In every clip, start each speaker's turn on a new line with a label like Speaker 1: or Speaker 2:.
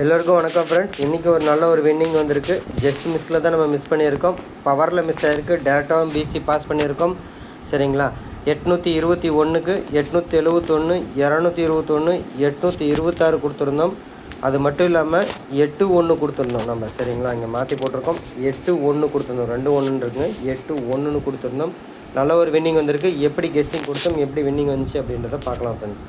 Speaker 1: எல்லோருக்கும் வணக்கம் ஃப்ரெண்ட்ஸ் இன்றைக்கி ஒரு நல்ல ஒரு வின்னிங் வந்திருக்கு. ஜஸ்ட் மிஸ்ஸில் தான் நம்ம மிஸ் பண்ணியிருக்கோம். பவரில் மிஸ் ஆகிருக்கு டேரெக்டாகவும் பிசி பாஸ் பண்ணியிருக்கோம். சரிங்களா? எட்நூற்றி இருபத்தி ஒன்றுக்கு எட்நூற்றி எழுபத்தொன்று இரநூத்தி இருபத்தொன்று எட்நூற்றி இருபத்தாறு கொடுத்துருந்தோம். அது மட்டும் இல்லாமல் எட்டு ஒன்று கொடுத்துருந்தோம் நம்ம. சரிங்களா? இங்கே மாற்றி போட்டிருக்கோம். எட்டு ஒன்று கொடுத்துருந்தோம். ரெண்டு ஒன்றுன்னு இருக்குங்க. எட்டு ஒன்றுன்னு கொடுத்துருந்தோம். நல்ல ஒரு வின்னிங் வந்திருக்கு. எப்படி கெஸ்ஸிங் கொடுத்தோம்? எப்படி வின்னிங் வந்துச்சு அப்படின்றத பார்க்கலாம் friends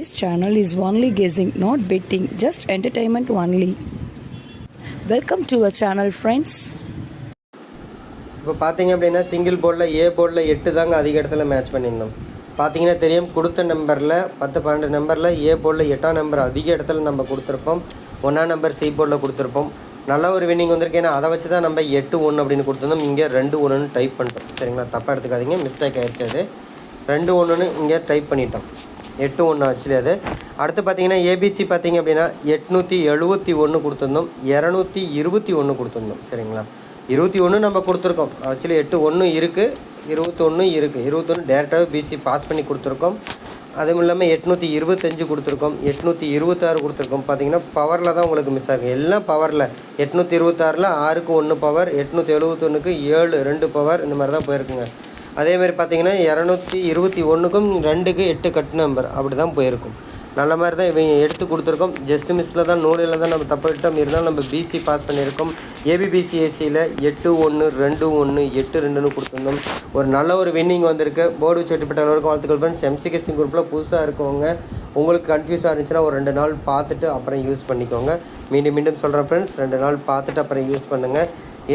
Speaker 2: This channel is only guessing, not betting, just entertainment only. Welcome to our channel friends
Speaker 1: இப்போ பார்த்தீங்க அப்படின்னா சிங்கிள் போர்டில் ஏ போர்டில் எட்டு தாங்க அதிக இடத்துல மேட்ச் பண்ணியிருந்தோம். பார்த்தீங்கன்னா தெரியும் கொடுத்த நம்பரில் பத்து பன்னெண்டு நம்பரில் ஏ போர்டில் எட்டாம் நம்பர் அதிக இடத்துல நம்ம கொடுத்துருப்போம். ஒன்றாம் நம்பர் சி போர்டில் கொடுத்துருப்போம். நல்ல ஒரு வின்னிங் வந்திருக்கு. ஏன்னா அதை வச்சு தான் நம்ம எட்டு ஒன்று அப்படின்னு கொடுத்துருந்தோம். இங்கே ரெண்டு ஒன்றுன்னு டைப் பண்ணிட்டோம். சரிங்களா? தப்பாக எடுத்துக்காதீங்க. மிஸ்டேக் ஆகிடுச்சு அது. ரெண்டு ஒன்றுன்னு இங்கே டைப் பண்ணிட்டோம். எட்டு ஒன்று ஆக்சுவலி அது. அடுத்து பார்த்தீங்கன்னா ஏபிசி பார்த்தீங்க அப்படின்னா எட்நூற்றி எழுபத்தி ஒன்று கொடுத்துருந்தோம். இரநூத்தி இருபத்தி ஒன்று கொடுத்துருந்தோம். சரிங்களா? இருபத்தி ஒன்று நம்ம கொடுத்துருக்கோம். ஆக்சுவலி எட்டு ஒன்று இருக்குது இருபத்தொன்று இருக்குது இருபத்தொன்று டேரெக்டாகவே பிசி பாஸ் பண்ணி கொடுத்துருக்கோம். அதுவும் இல்லாமல் எட்நூற்றி இருபத்தஞ்சு கொடுத்துருக்கோம். எட்நூற்றி இருபத்தாறு கொடுத்துருக்கோம். பார்த்தீங்கன்னா பவரில் தான் உங்களுக்கு மிஸ் ஆகும் எல்லாம் பவரில் எட்நூற்றி இருபத்தாறில் ஆறுக்கு ஒன்று பவர் எட்நூற்றி எழுபத்தொன்றுக்கு ஏழு ரெண்டு பவர் இந்த மாதிரி தான் போயிருக்குங்க. அதேமாதிரி பார்த்தீங்கன்னா இரநூத்தி இருபத்தி ஒன்றுக்கும் ரெண்டுக்கு எட்டு கட் நம்பர் அப்படி தான் போயிருக்கும். நல்ல மாதிரி தான் இவங்க எடுத்து கொடுத்துருக்கோம். ஜஸ்ட் மிஸ்ஸில் தான் நூலில் தான் நம்ம தப்பிட்டோம் இருந்தாலும் நம்ம பிசி பாஸ் பண்ணியிருக்கோம். ஏபிபிசி ஏசியில் எட்டு ஒன்று ரெண்டு ஒன்று எட்டு ரெண்டுன்னு கொடுத்துருந்தோம். ஒரு நல்ல ஒரு வின்னிங் வந்திருக்கு. போர்டு செட்டிப்பட்ட அளவுக்கு வாழ்த்துக்கள் ஃப்ரெண்ட்ஸ் எம்சிகேசிங் குரூப்பில் புதுசாக இருக்கவங்க உங்களுக்கு கன்ஃபியூஸாக இருந்துச்சுன்னா ஒரு ரெண்டு நாள் பார்த்துட்டு அப்புறம் யூஸ் பண்ணிக்கோங்க. மீண்டும் மீண்டும் சொல்கிறேன் ஃப்ரெண்ட்ஸ் ரெண்டு நாள் பார்த்துட்டு அப்புறம் யூஸ் பண்ணுங்கள்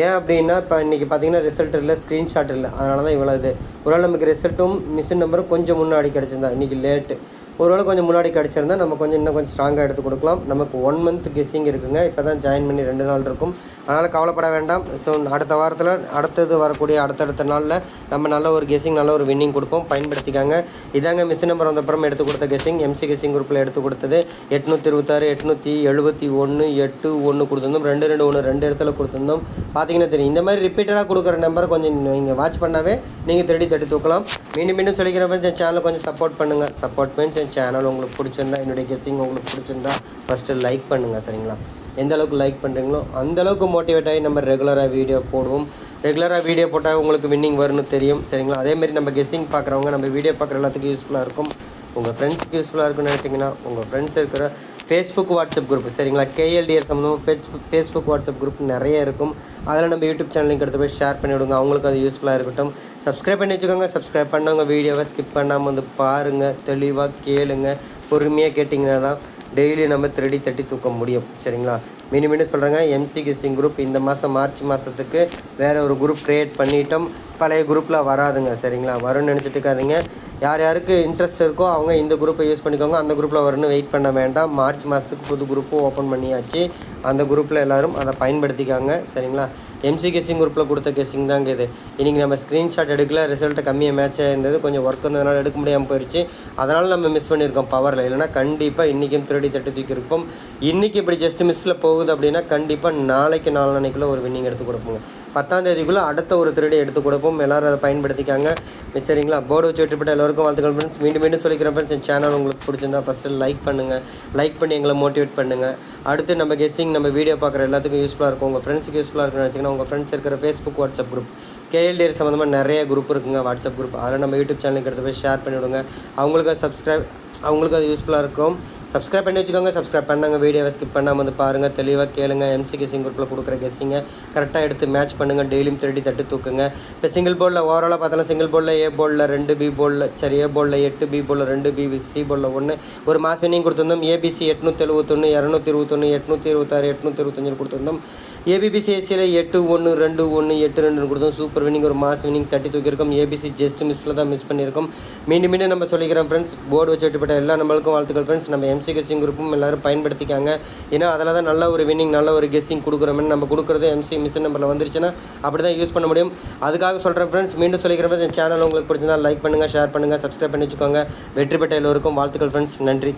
Speaker 1: ஏன் அப்படின்னா இப்போ இன்றைக்கி பார்த்தீங்கன்னா ரிசல்ட் இல்லை ஸ்க்ரீன்ஷாட் இல்லை. அதனால தான் இவ்வளோ இது. ஒருவேளை நமக்கு ரிசல்ட்டும் மிஷின் நம்பரும் கொஞ்சம் முன்னாடி கிடச்சிருந்தா இன்றைக்கி லேட்டு ஒருவேளை கொஞ்சம் முன்னாடி கிடச்சிருந்தா நம்ம கொஞ்சம் இன்னும் கொஞ்சம் ஸ்ட்ராங்காக எடுத்து கொடுக்கலாம். நமக்கு ஒன் மந்த் கெஸ்ஸிங் இருக்குங்க. இப்போ தான் ஜாயின் பண்ணி ரெண்டு நாள் இருக்கும். அதனால் கவலைப்பட வேண்டாம். ஸோ அடுத்த வாரத்தில் அடுத்தது வரக்கூடிய அடுத்தடுத்த நாளில் நம்ம நல்ல ஒரு கெஸ்ஸிங் நல்ல ஒரு வின்னிங் கொடுப்போம். பயன்படுத்திக்காங்க. இதாங்க மிஸ் நம்பர் வந்தப்புறம் எடுத்து கொடுத்த கெஸ்ஸிங் எம்சி கெஸ்ஸிங் குரூப்பில் எடுத்து கொடுத்தது. எட்நூற்றி இருபத்தாறு எட்நூற்றி எழுபத்தி ஒன்று எட்டு ஒன்று கொடுத்துருந்தோம். ரெண்டு ரெண்டு ஒன்று ரெண்டு இடத்துல கொடுத்துருந்தோம். பார்த்தீங்கன்னா தெரியும். இந்த மாதிரி ரிப்பீட்டடாக கொடுக்குற நம்பரை கொஞ்சம் நீங்கள் வாட்ச் பண்ணாவே நீங்கள் தேடி தேடி தூக்கலாம். மீண்டும் மீண்டும் சொல்லிக்கிற மாதிரி சேனலை கொஞ்சம் சப்போர்ட் பண்ணுங்கள் சப்போர்ட் பண்ணி என் சேனல் உங்களுக்கு பிடிச்சிருந்தா என்னுடைய கெஸ்ஸிங் உங்களுக்கு பிடிச்சிருந்தா ஃபஸ்ட்டு லைக் பண்ணுங்கள் சரிங்களா? எந்த அளவுக்கு லைக் பண்ணுறீங்களோ அந்த அளவுக்கு மோட்டிவேட் ஆகி நம்ம ரெகுலராக வீடியோ போடுவோம். ரெகுலராக வீடியோ போட்டால் உங்களுக்கு வின்னிங் வரும்னு தெரியும் சரிங்களா? அதேமாரி நம்ம கெஸ்ஸிங் பார்க்குறவங்க நம்ம வீடியோ பார்க்குற எல்லாத்துக்கும் யூஸ்ஃபுல்லாக இருக்கும். உங்கள் ஃப்ரெண்ட்ஸுக்கு யூஸ்ஃபுல்லாக இருக்கும்னு நினச்சிங்கன்னா உங்கள் ஃப்ரெண்ட்ஸ் இருக்கிற ஃபேஸ்புக் வாட்ஸ்அப் குரூப் சரிங்களா? கேஎல்டிஆர் சம்மந்தமாக ஃபேஸ்புக் ஃபேஸ்புக் வாட்ஸ்அப் குரூப் நிறைய இருக்கும். அதில் நம்ம யூடியூப் சேனலுக்கு எடுத்து போய் ஷேர் பண்ணி விடுங்க. அவங்களுக்கு அது யூஸ்ஃபுல்லாக இருக்கட்டும். சப்ஸ்கிரைப் பண்ணி வச்சுக்கோங்க. சப்ஸ்கிரைப் பண்ணவங்க வீடியோவை ஸ்கிப் பண்ணாமல் வந்து பாருங்கள் தெளிவாக கேளுங்க. பொறுமையாக கேட்டிங்கன்னா தான் டெய்லி நம்ம த்ரெடி தட்டி தூக்க முடியும். சரிங்களா? மினி மினி சொல்கிறேங்க எம்சிகிசிங் குரூப் இந்த மாதம் மார்ச் மாதத்துக்கு வேறு ஒரு குரூப் க்ரியேட் பண்ணிட்டோம். பழைய குரூப்பில் வராதுங்க. சரிங்களா? வரும்னு நினச்சிட்டுக்காதீங்க யார் யாருக்கு இன்ட்ரெஸ்ட் இருக்கோ அவங்க இந்த குரூப்பை யூஸ் பண்ணிக்கோங்க. அந்த குரூப்பில் வரும்னு வெயிட் பண்ண வேண்டாம். மார்ச் மாதத்துக்கு புது குரூப்பும் ஓப்பன் பண்ணியாச்சு. அந்த குரூப்பில் எல்லோரும் அதை பயன்படுத்திக்காங்க. சரிங்களா? எம்சி கேசிங் குரூப்பில் கொடுத்த கேசிங் தாங்க இது. இன்றைக்கி நம்ம ஸ்க்ரீன்ஷாட் எடுக்கல ரிசல்ட்டு கம்மியாக மேட்சாக இருந்தது கொஞ்சம் ஒர்க் இருந்ததுனால எடுக்க முடியாமல் போயிடுச்சு அதனால் நம்ம மிஸ் பண்ணியிருக்கோம் பவரில் இல்லைனா கண்டிப்பாக இன்றைக்கும் திருடி தட்டி தூக்கியிருப்போம் இன்றைக்கி இப்படி ஜஸ்ட் மிஸ்ஸில் போகுது அப்படின்னா கண்டிப்பாக நாளைக்கு நாளானைக்குள்ளே ஒரு வின்னிங் எடுத்து கொடுப்போங்க. பத்தாம் தேதிக்குள்ளே அடுத்த ஒரு திருடி எடுத்து கொடுப்போம். எல்லோரும் அதை பயன்படுத்திக்காங்க. சரிங்களா? போர்டு வச்சு விட்டுப்பட்ட எல்லோருக்கும் வாழ்த்துக்கள் ஃப்ரெண்ட்ஸ் மீண்டும் மீண்டும் சொல்லிக்கிறேன் ஃப்ரெண்ட்ஸ் என் சேனல் உங்களுக்கு பிடிச்சிருந்தா ஃபஸ்ட்டு லைக் பண்ணுங்கள் லைக் பண்ணி எங்களை மோட்டிவேட் பண்ணுங்கள் அடுத்து நம்ம கெஸ்ஸிங் நம்ம வீடியோ பார்க்குற எல்லாத்துக்கும் யூஸ்ஃபுல்லாக இருக்கும். உங்கள் ஃப்ரெண்ட்ஸுக்கு யூஸ்ஃபுல்லாக இருக்குன்னு நினச்சிங்கன்னா உங்கள் ஃப்ரெண்ட்ஸ் இருக்கிற ஃபேஸ்புக் வாட்ஸ்அப் குரூப் கேஎல்டிஆர் சம்மந்தமாக நிறைய குரூப் இருக்குங்க வாட்ஸ்அப் குரூப் அதில் நம்ம யூடியூப் சேனலுக்கு எடுத்து போய் ஷேர் பண்ணிவிடுங்க. அவங்களுக்கு சப்ஸ்கிரைப் அவங்களுக்கு அது யூஸ்ஃபுல்லாக இருக்கும். சப்ஸ்கிரைப் பண்ணி வச்சுக்கோங்க. சப்ஸ்கிரைப் பண்ணாங்க வீடியோவை ஸ்கிப் பண்ணாமல் வந்து பாருங்கள் தெளிவாக கேளுங்க. எம்சி கெஸிங் குரூப்பில் கொடுக்குற கெஸிங்க கரெக்டாக எடுத்து மேட்ச் பண்ணுங்கள் டெய்லியும் திருடி தட்டு தூக்குங்க. இப்போ சிங்கிள் போர்டில் ஓவராலாக பார்த்தாலும் சிங்கிள் போர்டில் ஏ போலில் ரெண்டு பி போலில் சரி ஏ போலில் எட்டு பி போலில் ரெண்டு பி சி போலில் ஒன்று ஒரு மாஸ் வினிங் கொடுத்துருந்தோம். ஏபிசி எட்நூற்றி எழுபத்தொன்று இரநூத்தி இருபத்தொன்று எட்நூற்றி இருபத்தாறு எட்நூற்றி இருபத்தஞ்சு கொடுத்துருந்தோம் ஏபிபிசி ஏசியில் எட்டு ஒன்று ரெண்டு ஒன்று எட்டு ரெண்டு கொடுத்தோம். சூப்பர் வினிங் ஒரு மாஸ் வினிங் தட்டி தூக்கியிருக்கோம். ஏபிசி ஜஸ்ட் மிஸ்ஸில் தான் மிஸ் பண்ணியிருக்கோம். மீண்டும் மீண்டும் நம்ம சொல்லிக்கிறோம் ஃப்ரெண்ட்ஸ் போர்டு வச்சு விட்டுப்பட்ட எல்லா நம்மளுக்கும் வாழ்த்துக்கள் ஃப்ரெண்ட்ஸ் நம்ம எம்சி எம்சி கெஸ்ஸிங் குரூப்பும் எல்லோரும் பயன்படுத்திக்காங்க. ஏன்னா அதில் தான் நல்ல ஒரு வின்னிங் நல்ல ஒரு கெஸ்ஸிங் கொடுக்குறோமே நம்ம கொடுக்குறது எம்சி மிஷின் நம்பரில் வந்துருச்சுன்னா அப்படி தான் யூஸ் பண்ண முடியும். அதுக்காக சொல்கிறேன் ஃப்ரெண்ட்ஸ் மீண்டும் சொல்லிக்கிறேன் சேனல் உங்களுக்கு பிடிச்சிருந்தா லைக் பண்ணுங்கள் ஷேர் பண்ணுங்கள் சப்ஸ்கிரைப் பண்ணி வச்சுக்கோங்க. வெற்றி பெற்ற எல்லோருக்கும் வாழ்த்துக்கள் ஃப்ரெண்ட்ஸ் நன்றி.